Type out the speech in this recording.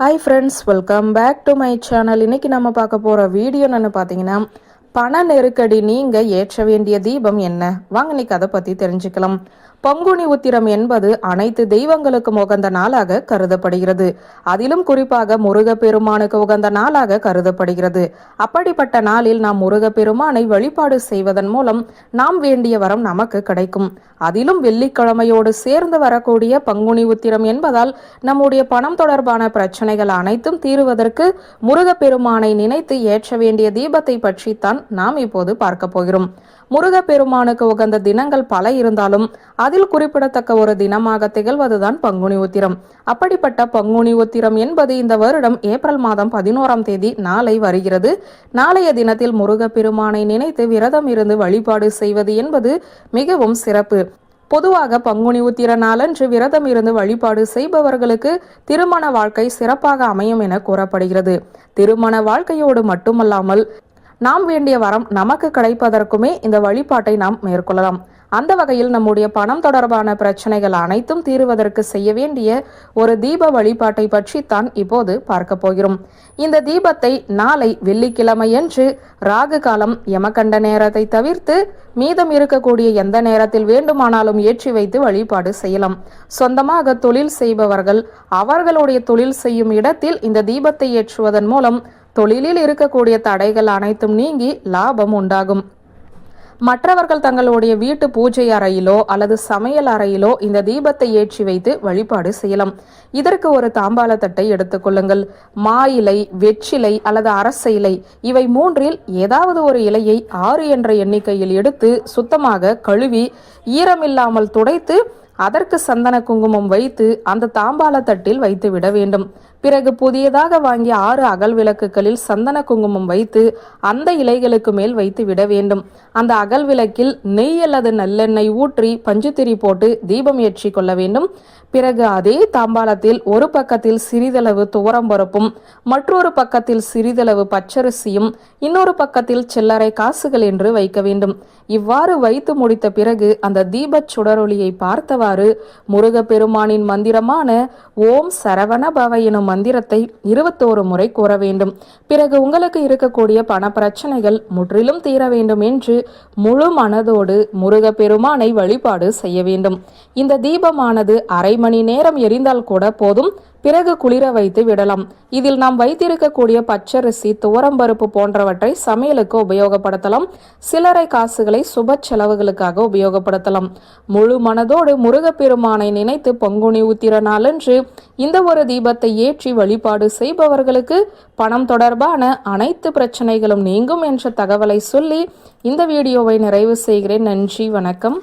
Hi friends welcome back to my channel இன்னைக்கு நம்ம பார்க்க போகிற வீடியோ என்னென்னு பார்த்தீங்கன்னா பண நெருக்கடி நீங்க ஏற்ற வேண்டிய தீபம் என்ன? வாங்க இன்னைக்கு அதை பற்றி தெரிஞ்சுக்கலாம். பங்குனி உத்திரம் என்பது அனைத்து தெய்வங்களுக்கும் உகந்த நாளாக கருதப்படுகிறது. அதிலும் குறிப்பாக முருகப்பெருமானுக்கு உகந்த நாளாக கருதப்படுகிறது. அப்படிப்பட்ட நாளில் நாம் முருகப்பெருமானை வழிபாடு செய்வதன் மூலம் நாம் வேண்டிய வரம் நமக்கு கிடைக்கும். அதிலும் வெள்ளிக்கிழமையோடு சேர்ந்து வரக்கூடிய பங்குனி உத்திரம் என்பதால் நம்முடைய பணம் தொடர்பான பிரச்சனைகள் அனைத்தும் தீருவதற்கு முருகப்பெருமானை நினைத்து ஏற்ற வேண்டிய தீபத்தை பற்றித்தான் நாம் இப்போது பார்க்க போகிறோம். முருகப்பெருமானுக்கு உகந்த தினங்கள் பல இருந்தாலும் அது அதில் குறிப்பிடத்தக்க ஒரு தினமாக திகழ்வதுதான் பங்குனி உத்திரம். அப்படிப்பட்ட பங்குனி உத்திரம் என்பது இந்த வருடம் ஏப்ரல் மாதம் பதினோராம் தேதி நாளை வருகிறது. நாளைய தினத்தில் முருகப்பெருமானை நினைத்து விரதம் இருந்து வழிபாடு செய்வது என்பது மிகவும் சிறப்பு. பொதுவாக பங்குனி உத்திர நாளன்று விரதம் இருந்து வழிபாடு செய்பவர்களுக்கு திருமண வாழ்க்கை சிறப்பாக அமையும் என கூறப்படுகிறது. திருமண வாழ்க்கையோடு மட்டுமல்லாமல் நாம் வேண்டிய வரம் நமக்கு கிடைப்பதற்குமே இந்த வழிபாட்டை நாம் மேற்கொள்ளலாம். அந்த வகையில் நம்முடைய பணம் தொடர்பான பிரச்சனைகள் அனைத்தும் தீருவதற்கு செய்ய வேண்டிய ஒரு தீப வழிபாட்டை பற்றி தான் இப்போது பார்க்க போகிறோம். இந்த தீபத்தை நாளை வெள்ளிக்கிழமையன்று ராகு காலம் யமகண்ட நேரத்தை தவிர்த்து மீதம் இருக்கக்கூடிய எந்த நேரத்தில் வேண்டுமானாலும் ஏற்றி வைத்து வழிபாடு செய்யலாம். சொந்தமாக தொழில் செய்பவர்கள் அவர்களுடைய தொழில் செய்யும் இடத்தில் இந்த தீபத்தை ஏற்றுவதன் மூலம் தொழிலில் இருக்கக்கூடிய தடைகள் அனைத்தும் நீங்கி லாபம் உண்டாகும். மற்றவர்கள் தங்களுடைய வீட்டு பூஜை அறையிலோ அல்லது சமையல் அறையிலோ இந்த தீபத்தை ஏற்றி வைத்து வழிபாடு செய்யலாம். இதற்கு ஒரு தாம்பால தட்டை எடுத்துக்கொள்ளுங்கள் மா இலை வெற்றிலை அல்லது அரச இலை இவை மூன்றில் ஏதாவது ஒரு இலையை ஆறு என்ற எண்ணிக்கையில் எடுத்து சுத்தமாக கழுவி ஈரமில்லாமல் துடைத்து அதற்கு சந்தன குங்குமம் வைத்து அந்த தாம்பால தட்டில் வைத்து விட வேண்டும். பிறகு புதியதாக வாங்கிய ஆறு அகல் விளக்குகளில் சந்தன குங்குமம் வைத்து அந்த இலைகளுக்கு மேல் வைத்து விட வேண்டும். அந்த அகல் விளக்கில் நெய் அல்லது நல்லெண்ணெய் ஊற்றி பஞ்சுத்திரி போட்டு தீபம் ஏற்றி கொள்ள வேண்டும். பிறகு அதே தாம்பாளத்தில் ஒரு பக்கத்தில் சிறிதளவு துவரம்பருப்பும் மற்றொரு பக்கத்தில் சிறிதளவு பச்சரிசியும் இன்னொரு பக்கத்தில் சில்லறை காசுகள் என்று வைக்க வேண்டும். இவ்வாறு வைத்து முடித்த பிறகு அந்த தீபச் சுடரொளியை பார்த்தவாறு முருகப்பெருமானின் மந்திரமான ஓம் சரவண பவ எனும் மந்திரத்தை இருபத்தோரு முறை கூற வேண்டும். பிறகு உங்களுக்கு இருக்கக்கூடிய பண பிரச்சனைகள் முற்றிலும் தீர வேண்டும் என்று முழு மனதோடு முருகப்பெருமானை வழிபாடு செய்ய வேண்டும். இந்த தீபமானது அரை மணி நேரம் எரிந்தால் கூட போதும். பிறகு குளிர வைத்து விடலாம். இதில் நாம் வைத்திருக்கக்கூடிய பச்சரிசி துவரம்பருப்பு போன்றவற்றை சமையலுக்கு உபயோகப்படுத்தலாம். சில்லறை காசுகளை சுப செலவுகளுக்காக உபயோகப்படுத்தலாம். முழு மனதோடு முருகப்பெருமானை நினைத்து பங்குனி உத்திர நாளன்று இந்த ஒரு தீபத்தை ஏற்றி வழிபாடு செய்பவர்களுக்கு பணம் தொடர்பான அனைத்து பிரச்சனைகளும் நீங்கும் என்ற தகவலை சொல்லி இந்த வீடியோவை நிறைவு செய்கிறேன். நன்றி வணக்கம்.